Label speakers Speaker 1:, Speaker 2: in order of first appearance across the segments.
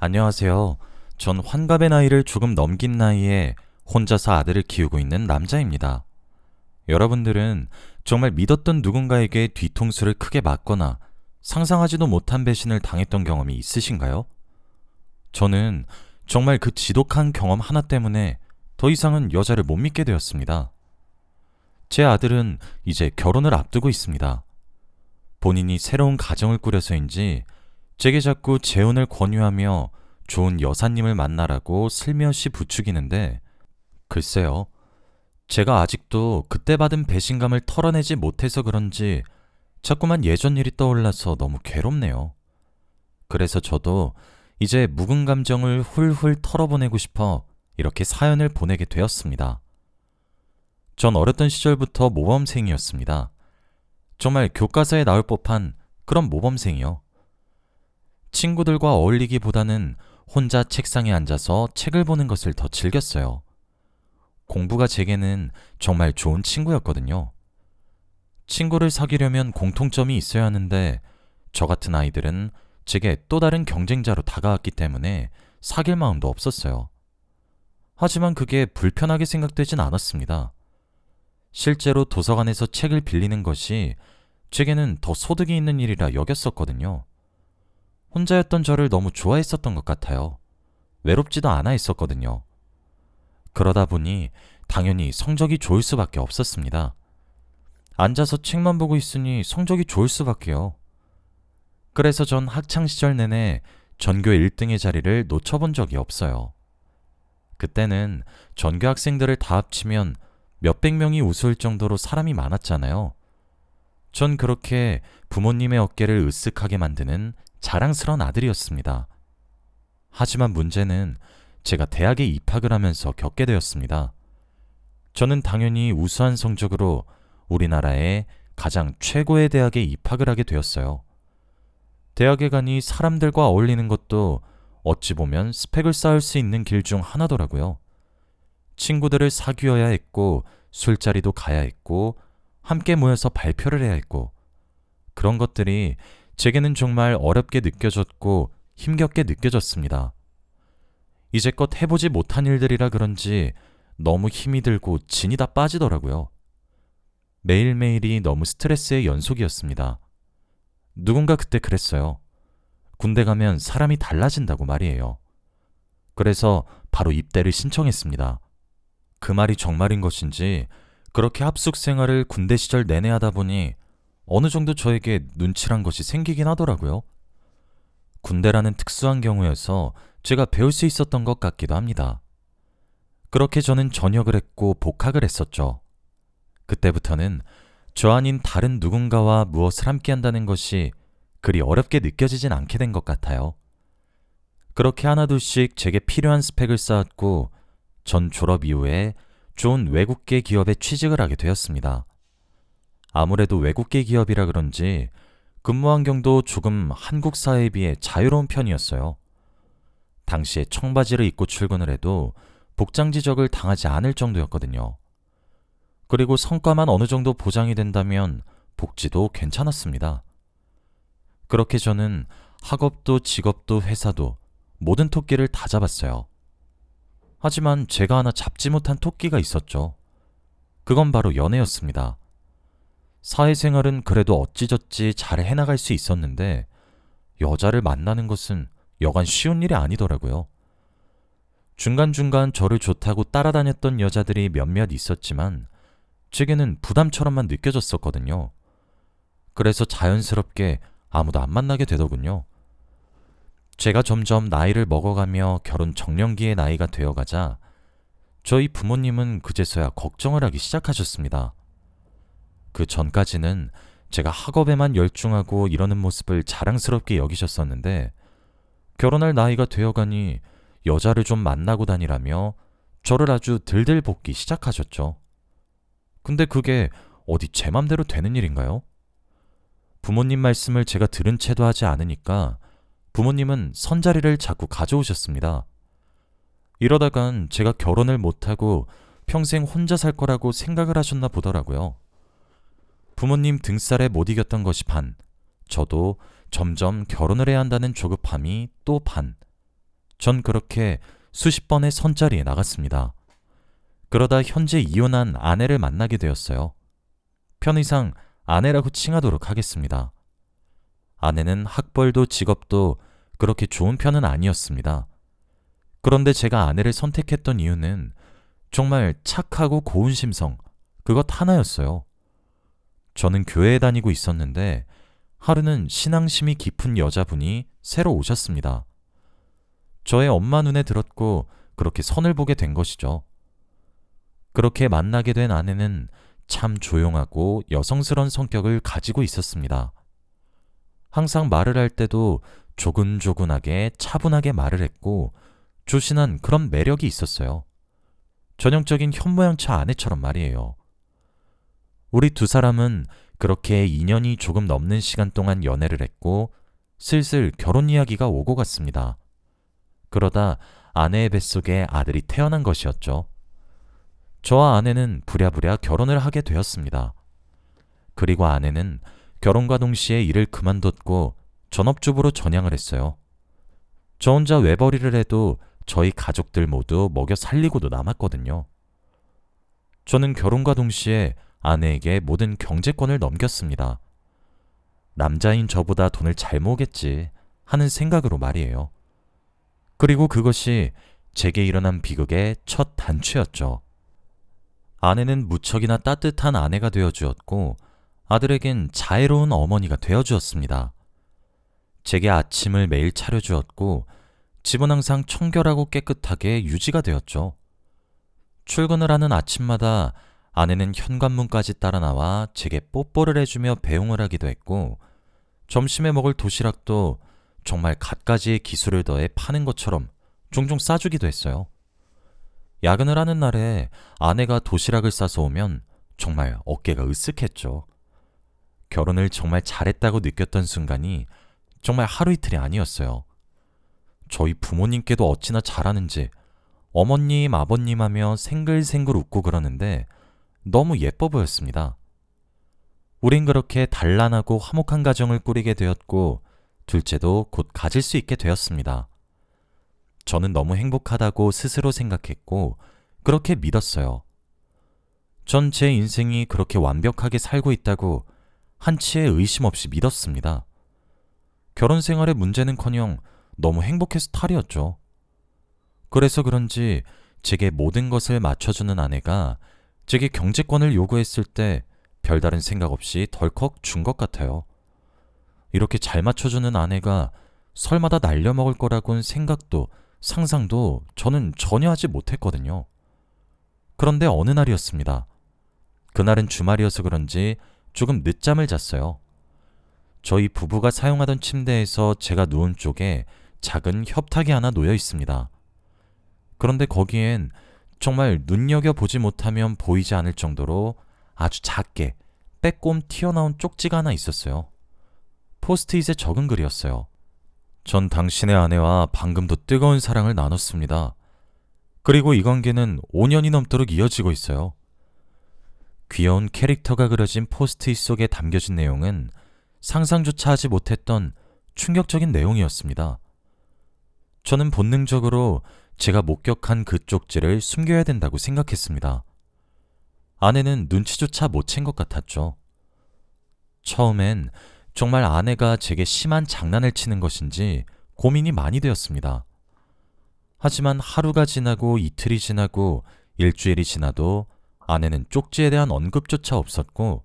Speaker 1: 안녕하세요. 전 환갑의 나이를 조금 넘긴 나이에 혼자서 아들을 키우고 있는 남자입니다. 여러분들은 정말 믿었던 누군가에게 뒤통수를 크게 맞거나 상상하지도 못한 배신을 당했던 경험이 있으신가요? 저는 정말 그 지독한 경험 하나 때문에 더 이상은 여자를 못 믿게 되었습니다. 제 아들은 이제 결혼을 앞두고 있습니다. 본인이 새로운 가정을 꾸려서인지 제게 자꾸 재혼을 권유하며 좋은 여사님을 만나라고 슬며시 부추기는데 글쎄요. 제가 아직도 그때 받은 배신감을 털어내지 못해서 그런지 자꾸만 예전 일이 떠올라서 너무 괴롭네요. 그래서 저도 이제 묵은 감정을 훌훌 털어보내고 싶어 이렇게 사연을 보내게 되었습니다. 전 어렸던 시절부터 모범생이었습니다. 정말 교과서에 나올 법한 그런 모범생이요. 친구들과 어울리기보다는 혼자 책상에 앉아서 책을 보는 것을 더 즐겼어요. 공부가 제게는 정말 좋은 친구였거든요. 친구를 사귀려면 공통점이 있어야 하는데 저 같은 아이들은 제게 또 다른 경쟁자로 다가왔기 때문에 사귈 마음도 없었어요. 하지만 그게 불편하게 생각되진 않았습니다. 실제로 도서관에서 책을 빌리는 것이 제게는 더 소득이 있는 일이라 여겼었거든요. 혼자였던 저를 너무 좋아했었던 것 같아요. 외롭지도 않아 있었거든요. 그러다 보니 당연히 성적이 좋을 수밖에 없었습니다. 앉아서 책만 보고 있으니 성적이 좋을 수밖에요. 그래서 전 학창시절 내내 전교 1등의 자리를 놓쳐본 적이 없어요. 그때는 전교 학생들을 다 합치면 몇백 명이 웃을 정도로 사람이 많았잖아요. 전 그렇게 부모님의 어깨를 으쓱하게 만드는 자랑스러운 아들이었습니다. 하지만 문제는 제가 대학에 입학을 하면서 겪게 되었습니다. 저는 당연히 우수한 성적으로 우리나라의 가장 최고의 대학에 입학을 하게 되었어요. 대학에 가니 사람들과 어울리는 것도 어찌 보면 스펙을 쌓을 수 있는 길 중 하나더라고요. 친구들을 사귀어야 했고, 술자리도 가야 했고, 함께 모여서 발표를 해야 했고, 그런 것들이 제게는 정말 어렵게 느껴졌고 힘겹게 느껴졌습니다. 이제껏 해보지 못한 일들이라 그런지 너무 힘이 들고 진이 다 빠지더라고요. 매일매일이 너무 스트레스의 연속이었습니다. 누군가 그때 그랬어요. 군대 가면 사람이 달라진다고 말이에요. 그래서 바로 입대를 신청했습니다. 그 말이 정말인 것인지 그렇게 합숙 생활을 군대 시절 내내 하다 보니 어느 정도 저에게 눈치란 것이 생기긴 하더라고요. 군대라는 특수한 경우여서 제가 배울 수 있었던 것 같기도 합니다. 그렇게 저는 전역을 했고 복학을 했었죠. 그때부터는 저 아닌 다른 누군가와 무엇을 함께 한다는 것이 그리 어렵게 느껴지진 않게 된 것 같아요. 그렇게 하나둘씩 제게 필요한 스펙을 쌓았고 전 졸업 이후에 좋은 외국계 기업에 취직을 하게 되었습니다. 아무래도 외국계 기업이라 그런지 근무 환경도 조금 한국 사회에 비해 자유로운 편이었어요. 당시에 청바지를 입고 출근을 해도 복장 지적을 당하지 않을 정도였거든요. 그리고 성과만 어느 정도 보장이 된다면 복지도 괜찮았습니다. 그렇게 저는 학업도 직업도 회사도 모든 토끼를 다 잡았어요. 하지만 제가 하나 잡지 못한 토끼가 있었죠. 그건 바로 연애였습니다. 사회생활은 그래도 어찌저찌 잘 해나갈 수 있었는데 여자를 만나는 것은 여간 쉬운 일이 아니더라고요. 중간중간 저를 좋다고 따라다녔던 여자들이 몇몇 있었지만 제게는 부담처럼만 느껴졌었거든요. 그래서 자연스럽게 아무도 안 만나게 되더군요. 제가 점점 나이를 먹어가며 결혼 정년기의 나이가 되어가자 저희 부모님은 그제서야 걱정을 하기 시작하셨습니다. 그 전까지는 제가 학업에만 열중하고 이러는 모습을 자랑스럽게 여기셨었는데 결혼할 나이가 되어가니 여자를 좀 만나고 다니라며 저를 아주 들들 볶기 시작하셨죠. 근데 그게 어디 제 맘대로 되는 일인가요? 부모님 말씀을 제가 들은 채도 하지 않으니까 부모님은 선자리를 자꾸 가져오셨습니다. 이러다간 제가 결혼을 못하고 평생 혼자 살 거라고 생각을 하셨나 보더라고요. 부모님 등살에 못 이겼던 것이 반, 저도 점점 결혼을 해야 한다는 조급함이 또 반. 전 그렇게 수십 번의 선자리에 나갔습니다. 그러다 현재 이혼한 아내를 만나게 되었어요. 편의상 아내라고 칭하도록 하겠습니다. 아내는 학벌도 직업도 그렇게 좋은 편은 아니었습니다. 그런데 제가 아내를 선택했던 이유는 정말 착하고 고운 심성, 그것 하나였어요. 저는 교회에 다니고 있었는데 하루는 신앙심이 깊은 여자분이 새로 오셨습니다. 저의 엄마 눈에 들었고 그렇게 선을 보게 된 것이죠. 그렇게 만나게 된 아내는 참 조용하고 여성스러운 성격을 가지고 있었습니다. 항상 말을 할 때도 조근조근하게 차분하게 말을 했고 조신한 그런 매력이 있었어요. 전형적인 현모양처 아내처럼 말이에요. 우리 두 사람은 그렇게 2년이 조금 넘는 시간 동안 연애를 했고 슬슬 결혼 이야기가 오고 갔습니다. 그러다 아내의 뱃속에 아들이 태어난 것이었죠. 저와 아내는 부랴부랴 결혼을 하게 되었습니다. 그리고 아내는 결혼과 동시에 일을 그만뒀고 전업주부로 전향을 했어요. 저 혼자 외벌이를 해도 저희 가족들 모두 먹여 살리고도 남았거든요. 저는 결혼과 동시에 아내에게 모든 경제권을 넘겼습니다. 남자인 저보다 돈을 잘 모으겠지 하는 생각으로 말이에요. 그리고 그것이 제게 일어난 비극의 첫 단추였죠. 아내는 무척이나 따뜻한 아내가 되어 주었고 아들에겐 자애로운 어머니가 되어 주었습니다. 제게 아침을 매일 차려 주었고 집은 항상 청결하고 깨끗하게 유지가 되었죠. 출근을 하는 아침마다 아내는 현관문까지 따라 나와 제게 뽀뽀를 해주며 배웅을 하기도 했고 점심에 먹을 도시락도 정말 갖가지의 기술을 더해 파는 것처럼 종종 싸주기도 했어요. 야근을 하는 날에 아내가 도시락을 싸서 오면 정말 어깨가 으쓱했죠. 결혼을 정말 잘했다고 느꼈던 순간이 정말 하루 이틀이 아니었어요. 저희 부모님께도 어찌나 잘하는지 어머님, 아버님 하며 생글생글 웃고 그러는데 너무 예뻐 보였습니다. 우린 그렇게 단란하고 화목한 가정을 꾸리게 되었고 둘째도 곧 가질 수 있게 되었습니다. 저는 너무 행복하다고 스스로 생각했고 그렇게 믿었어요. 전 제 인생이 그렇게 완벽하게 살고 있다고 한치의 의심 없이 믿었습니다. 결혼 생활의 문제는 커녕 너무 행복해서 탈이었죠. 그래서 그런지 제게 모든 것을 맞춰주는 아내가 제게 경제권을 요구했을 때 별다른 생각 없이 덜컥 준 것 같아요. 이렇게 잘 맞춰주는 아내가 설마 다 날려먹을 거라고는 생각도 상상도 저는 전혀 하지 못했거든요. 그런데 어느 날이었습니다. 그날은 주말이어서 그런지 조금 늦잠을 잤어요. 저희 부부가 사용하던 침대에서 제가 누운 쪽에 작은 협탁이 하나 놓여 있습니다. 그런데 거기엔 정말 눈여겨보지 못하면 보이지 않을 정도로 아주 작게 빼꼼 튀어나온 쪽지가 하나 있었어요. 포스트잇에 적은 글이었어요. 전 당신의 아내와 방금도 뜨거운 사랑을 나눴습니다. 그리고 이 관계는 5년이 넘도록 이어지고 있어요. 귀여운 캐릭터가 그려진 포스트잇 속에 담겨진 내용은 상상조차 하지 못했던 충격적인 내용이었습니다. 저는 본능적으로 제가 목격한 그 쪽지를 숨겨야 된다고 생각했습니다. 아내는 눈치조차 못 챈 것 같았죠. 처음엔 정말 아내가 제게 심한 장난을 치는 것인지 고민이 많이 되었습니다. 하지만 하루가 지나고 이틀이 지나고 일주일이 지나도 아내는 쪽지에 대한 언급조차 없었고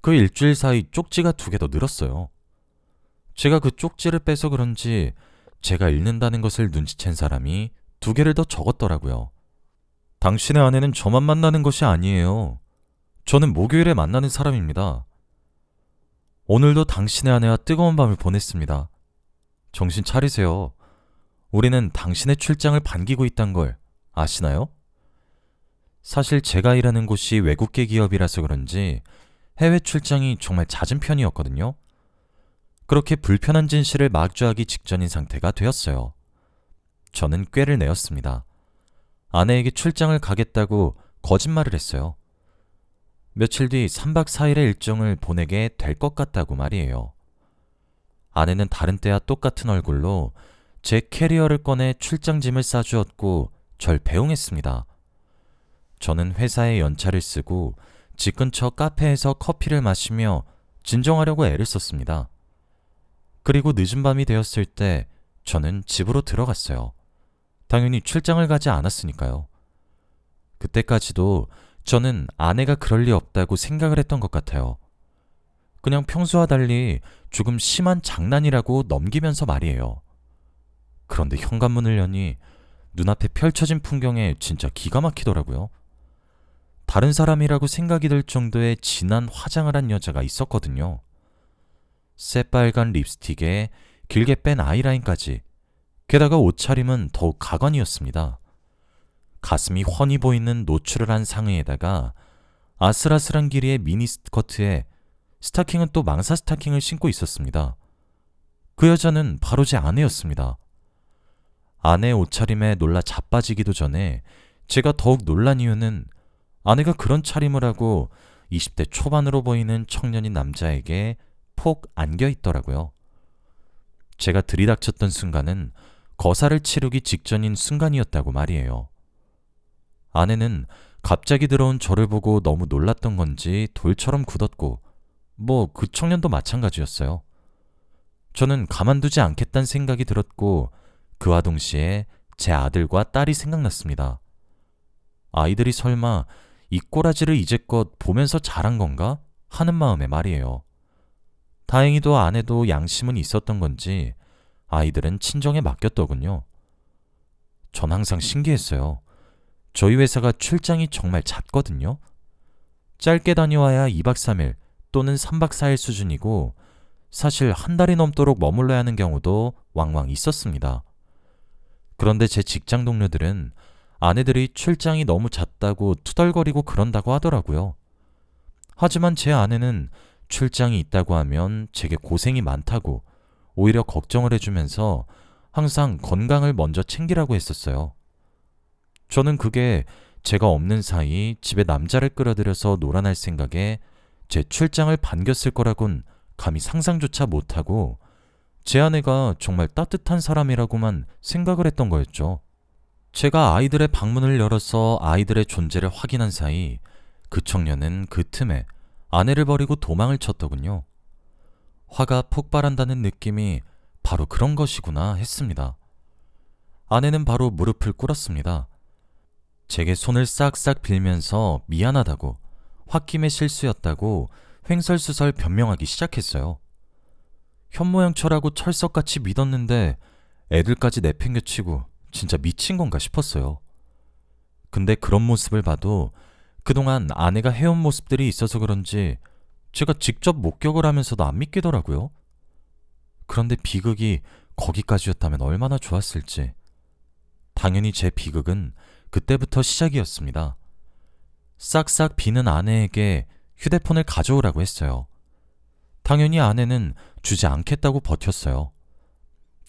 Speaker 1: 그 일주일 사이 쪽지가 두 개 더 늘었어요. 제가 그 쪽지를 빼서 그런지 제가 읽는다는 것을 눈치챈 사람이 두 개를 더 적었더라고요. 당신의 아내는 저만 만나는 것이 아니에요. 저는 목요일에 만나는 사람입니다. 오늘도 당신의 아내와 뜨거운 밤을 보냈습니다. 정신 차리세요. 우리는 당신의 출장을 반기고 있단 걸 아시나요? 사실 제가 일하는 곳이 외국계 기업이라서 그런지 해외 출장이 정말 잦은 편이었거든요. 그렇게 불편한 진실을 막주하기 직전인 상태가 되었어요. 저는 꾀를 내었습니다. 아내에게 출장을 가겠다고 거짓말을 했어요. 며칠 뒤 3박 4일의 일정을 보내게 될 것 같다고 말이에요. 아내는 다른 때와 똑같은 얼굴로 제 캐리어를 꺼내 출장짐을 싸주었고 절 배웅했습니다. 저는 회사에 연차를 쓰고 집 근처 카페에서 커피를 마시며 진정하려고 애를 썼습니다. 그리고 늦은 밤이 되었을 때 저는 집으로 들어갔어요. 당연히 출장을 가지 않았으니까요. 그때까지도 저는 아내가 그럴 리 없다고 생각을 했던 것 같아요. 그냥 평소와 달리 조금 심한 장난이라고 넘기면서 말이에요. 그런데 현관문을 여니 눈앞에 펼쳐진 풍경에 진짜 기가 막히더라고요. 다른 사람이라고 생각이 들 정도의 진한 화장을 한 여자가 있었거든요. 새빨간 립스틱에 길게 뺀 아이라인까지. 게다가 옷차림은 더욱 가관이었습니다. 가슴이 훤히 보이는 노출을 한 상의에다가 아슬아슬한 길이의 미니 스커트에 스타킹은 또 망사 스타킹을 신고 있었습니다. 그 여자는 바로 제 아내였습니다. 아내의 옷차림에 놀라 자빠지기도 전에 제가 더욱 놀란 이유는 아내가 그런 차림을 하고 20대 초반으로 보이는 청년인 남자에게 폭 안겨 있더라고요. 제가 들이닥쳤던 순간은 거사를 치르기 직전인 순간이었다고 말이에요. 아내는 갑자기 들어온 저를 보고 너무 놀랐던 건지 돌처럼 굳었고, 뭐 그 청년도 마찬가지였어요. 저는 가만두지 않겠다는 생각이 들었고, 그와 동시에 제 아들과 딸이 생각났습니다. 아이들이 설마 이 꼬라지를 이제껏 보면서 자란 건가? 하는 마음에 말이에요. 다행히도 아내도 양심은 있었던 건지 아이들은 친정에 맡겼더군요. 전 항상 신기했어요. 저희 회사가 출장이 정말 잦거든요. 짧게 다녀와야 2박 3일 또는 3박 4일 수준이고 사실 한 달이 넘도록 머물러야 하는 경우도 왕왕 있었습니다. 그런데 제 직장 동료들은 아내들이 출장이 너무 잦다고 투덜거리고 그런다고 하더라고요. 하지만 제 아내는 출장이 있다고 하면 제게 고생이 많다고 오히려 걱정을 해주면서 항상 건강을 먼저 챙기라고 했었어요. 저는 그게 제가 없는 사이 집에 남자를 끌어들여서 놀아날 생각에 제 출장을 반겼을 거라곤 감히 상상조차 못하고 제 아내가 정말 따뜻한 사람이라고만 생각을 했던 거였죠. 제가 아이들의 방문을 열어서 아이들의 존재를 확인한 사이 그 청년은 그 틈에 아내를 버리고 도망을 쳤더군요. 화가 폭발한다는 느낌이 바로 그런 것이구나 했습니다. 아내는 바로 무릎을 꿇었습니다. 제게 손을 싹싹 빌면서 미안하다고 홧김의 실수였다고 횡설수설 변명하기 시작했어요. 현모양처라고 철석같이 믿었는데 애들까지 내팽개치고 진짜 미친 건가 싶었어요. 근데 그런 모습을 봐도 그동안 아내가 해온 모습들이 있어서 그런지 제가 직접 목격을 하면서도 안 믿기더라고요. 그런데 비극이 거기까지였다면 얼마나 좋았을지. 당연히 제 비극은 그때부터 시작이었습니다. 싹싹 비는 아내에게 휴대폰을 가져오라고 했어요. 당연히 아내는 주지 않겠다고 버텼어요.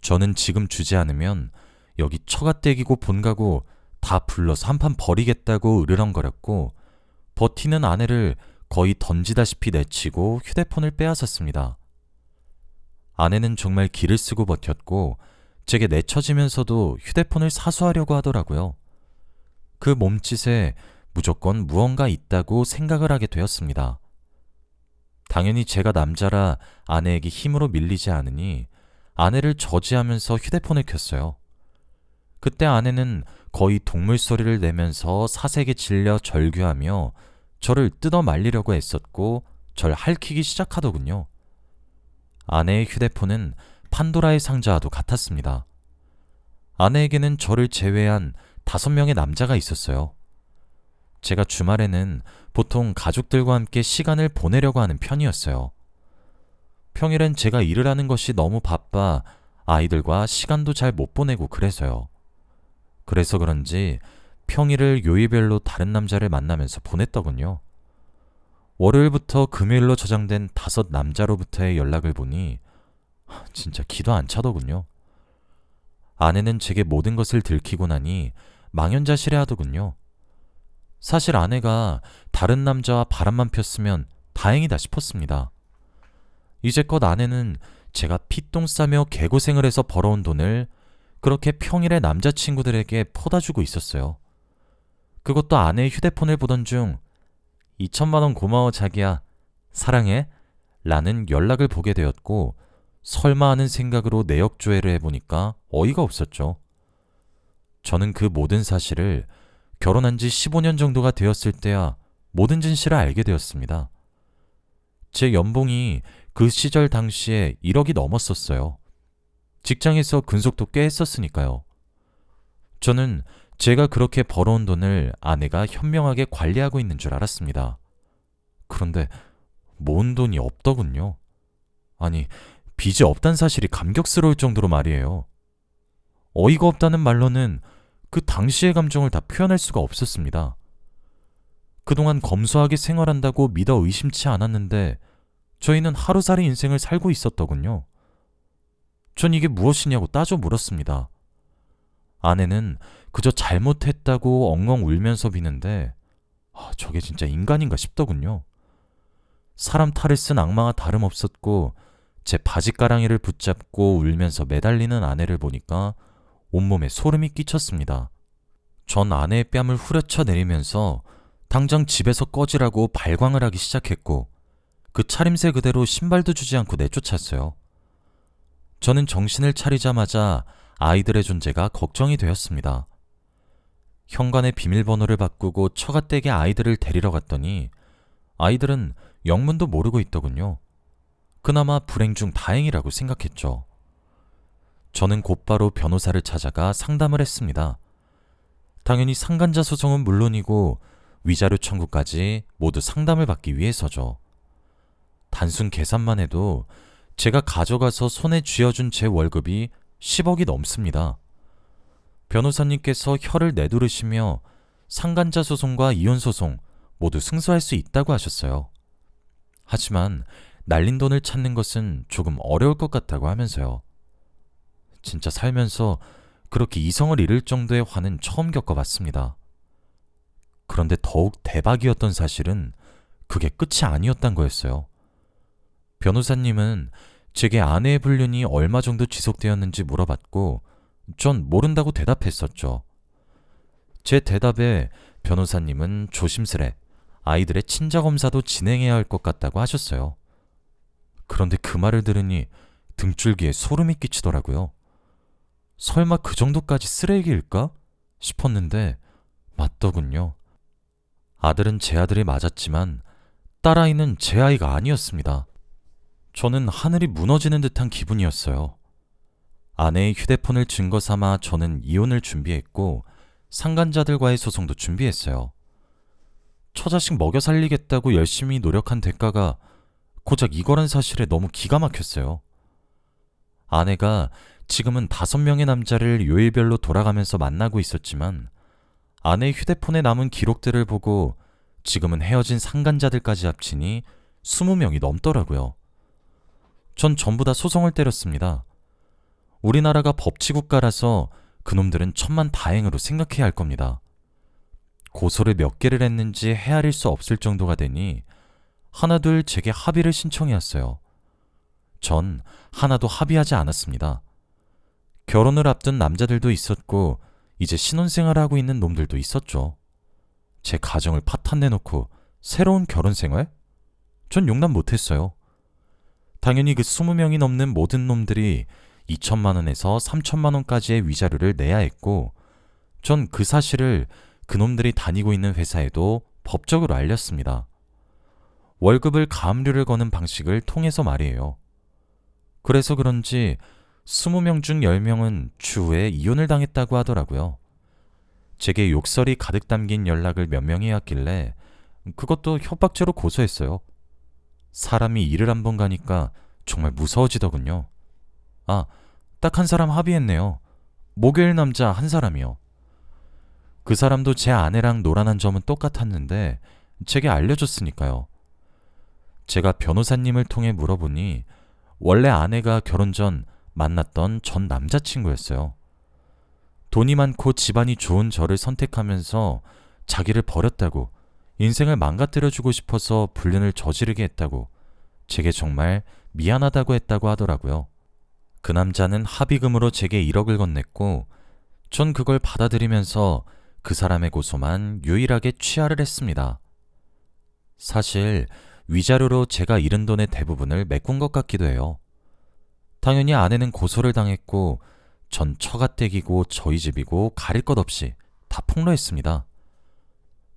Speaker 1: 저는 지금 주지 않으면 여기 처가댁이고 본가고 다 불러서 한판 버리겠다고 으르렁거렸고 버티는 아내를 거의 던지다시피 내치고 휴대폰을 빼앗았습니다. 아내는 정말 기를 쓰고 버텼고 제게 내쳐지면서도 휴대폰을 사수하려고 하더라고요. 그 몸짓에 무조건 무언가 있다고 생각을 하게 되었습니다. 당연히 제가 남자라 아내에게 힘으로 밀리지 않으니 아내를 저지하면서 휴대폰을 켰어요. 그때 아내는 거의 동물 소리를 내면서 사색에 질려 절규하며 저를 뜯어 말리려고 애썼고 절 핥히기 시작하더군요. 아내의 휴대폰은 판도라의 상자와도 같았습니다. 아내에게는 저를 제외한 다섯 명의 남자가 있었어요. 제가 주말에는 보통 가족들과 함께 시간을 보내려고 하는 편이었어요. 평일엔 제가 일을 하는 것이 너무 바빠 아이들과 시간도 잘 못 보내고 그래서요. 그래서 그런지 평일을 요일별로 다른 남자를 만나면서 보냈더군요. 월요일부터 금요일로 저장된 다섯 남자로부터의 연락을 보니 진짜 기도 안 차더군요. 아내는 제게 모든 것을 들키고 나니 망연자실해 하더군요. 사실 아내가 다른 남자와 바람만 폈으면 다행이다 싶었습니다. 이제껏 아내는 제가 피똥 싸며 개고생을 해서 벌어온 돈을 그렇게 평일에 남자친구들에게 퍼다주고 있었어요. 그것도 아내의 휴대폰을 보던 중 2천만 원 고마워 자기야. 사랑해. 라는 연락을 보게 되었고 설마 하는 생각으로 내역 조회를 해보니까 어이가 없었죠. 저는 그 모든 사실을 결혼한 지 15년 정도가 되었을 때야 모든 진실을 알게 되었습니다. 제 연봉이 그 시절 당시에 1억이 넘었었어요. 직장에서 근속도 꽤 했었으니까요. 저는 제가 그렇게 벌어온 돈을 아내가 현명하게 관리하고 있는 줄 알았습니다. 그런데 모은 돈이 없더군요. 아니, 빚이 없단 사실이 감격스러울 정도로 말이에요. 어이가 없다는 말로는 그 당시의 감정을 다 표현할 수가 없었습니다. 그동안 검소하게 생활한다고 믿어 의심치 않았는데 저희는 하루살이 인생을 살고 있었더군요. 전 이게 무엇이냐고 따져 물었습니다. 아내는 그저 잘못했다고 엉엉 울면서 비는데 아, 저게 진짜 인간인가 싶더군요. 사람 탈을 쓴 악마가 다름없었고 제 바지가랑이를 붙잡고 울면서 매달리는 아내를 보니까 온몸에 소름이 끼쳤습니다. 전 아내의 뺨을 후려쳐 내리면서 당장 집에서 꺼지라고 발광을 하기 시작했고 그 차림새 그대로 신발도 주지 않고 내쫓았어요. 저는 정신을 차리자마자 아이들의 존재가 걱정이 되었습니다. 현관의 비밀번호를 바꾸고 처가댁에 아이들을 데리러 갔더니 아이들은 영문도 모르고 있더군요. 그나마 불행 중 다행이라고 생각했죠. 저는 곧바로 변호사를 찾아가 상담을 했습니다. 당연히 상간자 소송은 물론이고 위자료 청구까지 모두 상담을 받기 위해서죠. 단순 계산만 해도 제가 가져가서 손에 쥐어준 제 월급이 10억이 넘습니다. 변호사님께서 혀를 내두르시며 상간자 소송과 이혼 소송 모두 승소할 수 있다고 하셨어요. 하지만 날린 돈을 찾는 것은 조금 어려울 것 같다고 하면서요. 진짜 살면서 그렇게 이성을 잃을 정도의 화는 처음 겪어봤습니다. 그런데 더욱 대박이었던 사실은 그게 끝이 아니었단 거였어요. 변호사님은 제게 아내의 불륜이 얼마 정도 지속되었는지 물어봤고, 전 모른다고 대답했었죠. 제 대답에 변호사님은 조심스레 아이들의 친자 검사도 진행해야 할 것 같다고 하셨어요. 그런데 그 말을 들으니 등줄기에 소름이 끼치더라고요. 설마 그 정도까지 쓰레기일까? 싶었는데 맞더군요. 아들은 제 아들이 맞았지만 딸아이는 제 아이가 아니었습니다. 저는 하늘이 무너지는 듯한 기분이었어요. 아내의 휴대폰을 증거 삼아 저는 이혼을 준비했고 상간자들과의 소송도 준비했어요. 처자식 먹여 살리겠다고 열심히 노력한 대가가 고작 이거란 사실에 너무 기가 막혔어요. 아내가 지금은 다섯 명의 남자를 요일별로 돌아가면서 만나고 있었지만 아내의 휴대폰에 남은 기록들을 보고 지금은 헤어진 상간자들까지 합치니 20명이 넘더라고요. 전 전부 다 소송을 때렸습니다. 우리나라가 법치국가라서 그놈들은 천만 다행으로 생각해야 할 겁니다. 고소를 몇 개를 했는지 헤아릴 수 없을 정도가 되니 하나둘 제게 합의를 신청해왔어요. 전 하나도 합의하지 않았습니다. 결혼을 앞둔 남자들도 있었고 이제 신혼생활을 하고 있는 놈들도 있었죠. 제 가정을 파탄내놓고 새로운 결혼 생활? 전 용납 못했어요. 당연히 그 20명이 넘는 모든 놈들이 2천만 원에서 3천만 원까지의 위자료를 내야 했고 전 그 사실을 그놈들이 다니고 있는 회사에도 법적으로 알렸습니다. 월급을 가압류를 거는 방식을 통해서 말이에요. 그래서 그런지 20명 중 10명은 추후에 이혼을 당했다고 하더라고요. 제게 욕설이 가득 담긴 연락을 몇 명이 왔길래 그것도 협박죄로 고소했어요. 사람이 일을 한 번 가니까 정말 무서워지더군요. 아, 딱 한 사람 합의했네요. 목요일 남자 한 사람이요. 그 사람도 제 아내랑 노란한 점은 똑같았는데 제게 알려줬으니까요. 제가 변호사님을 통해 물어보니 원래 아내가 결혼 전 만났던 전 남자친구였어요. 돈이 많고 집안이 좋은 저를 선택하면서 자기를 버렸다고 인생을 망가뜨려주고 싶어서 불륜을 저지르게 했다고 제게 정말 미안하다고 했다고 하더라고요. 그 남자는 합의금으로 제게 1억을 건넸고, 전 그걸 받아들이면서 그 사람의 고소만 유일하게 취하를 했습니다. 사실 위자료로 제가 잃은 돈의 대부분을 메꾼 것 같기도 해요. 당연히 아내는 고소를 당했고 전 처가댁이고 저희 집이고 가릴 것 없이 다 폭로했습니다.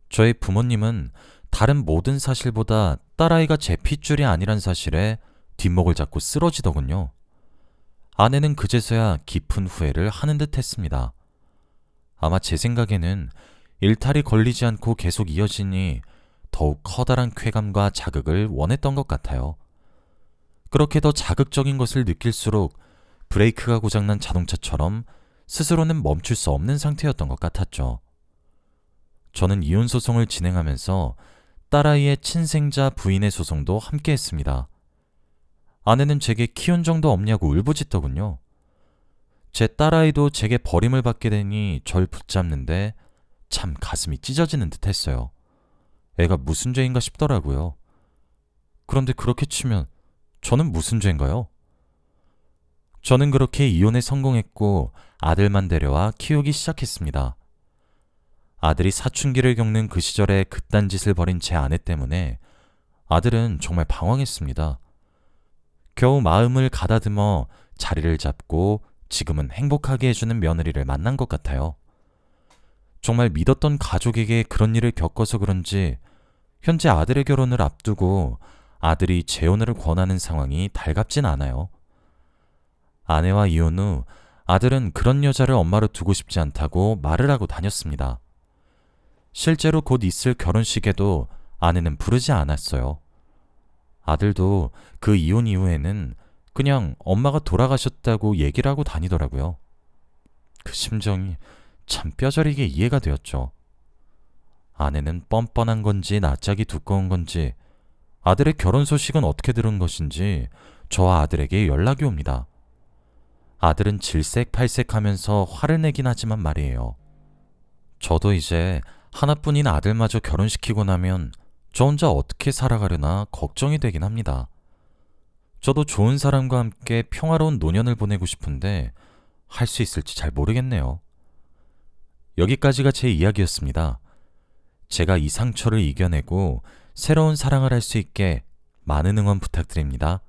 Speaker 1: 저희 부모님은 다른 모든 사실보다 딸아이가 제 핏줄이 아니란 사실에 뒷목을 잡고 쓰러지더군요. 아내는 그제서야 깊은 후회를 하는 듯 했습니다. 아마 제 생각에는 일탈이 걸리지 않고 계속 이어지니 더욱 커다란 쾌감과 자극을 원했던 것 같아요. 그렇게 더 자극적인 것을 느낄수록 브레이크가 고장난 자동차처럼 스스로는 멈출 수 없는 상태였던 것 같았죠. 저는 이혼 소송을 진행하면서 딸아이의 친생자 부인의 소송도 함께 했습니다. 아내는 제게 키운 정도 없냐고 울부짖더군요. 제 딸아이도 제게 버림을 받게 되니 절 붙잡는데 참 가슴이 찢어지는 듯 했어요. 애가 무슨 죄인가 싶더라고요. 그런데 그렇게 치면 저는 무슨 죄인가요? 저는 그렇게 이혼에 성공했고 아들만 데려와 키우기 시작했습니다. 아들이 사춘기를 겪는 그 시절에 그딴 짓을 벌인 제 아내 때문에 아들은 정말 방황했습니다. 겨우 마음을 가다듬어 자리를 잡고 지금은 행복하게 해주는 며느리를 만난 것 같아요. 정말 믿었던 가족에게 그런 일을 겪어서 그런지 현재 아들의 결혼을 앞두고 아들이 재혼을 권하는 상황이 달갑진 않아요. 아내와 이혼 후 아들은 그런 여자를 엄마로 두고 싶지 않다고 말을 하고 다녔습니다. 실제로 곧 있을 결혼식에도 아내는 부르지 않았어요. 아들도 그 이혼 이후에는 그냥 엄마가 돌아가셨다고 얘기를 하고 다니더라고요. 그 심정이 참 뼈저리게 이해가 되었죠. 아내는 뻔뻔한 건지 낯짝이 두꺼운 건지 아들의 결혼 소식은 어떻게 들은 것인지 저와 아들에게 연락이 옵니다. 아들은 질색팔색 하면서 화를 내긴 하지만 말이에요. 저도 이제 하나뿐인 아들마저 결혼시키고 나면 저 혼자 어떻게 살아가려나 걱정이 되긴 합니다. 저도 좋은 사람과 함께 평화로운 노년을 보내고 싶은데 할 수 있을지 잘 모르겠네요. 여기까지가 제 이야기였습니다. 제가 이 상처를 이겨내고 새로운 사랑을 할 수 있게 많은 응원 부탁드립니다.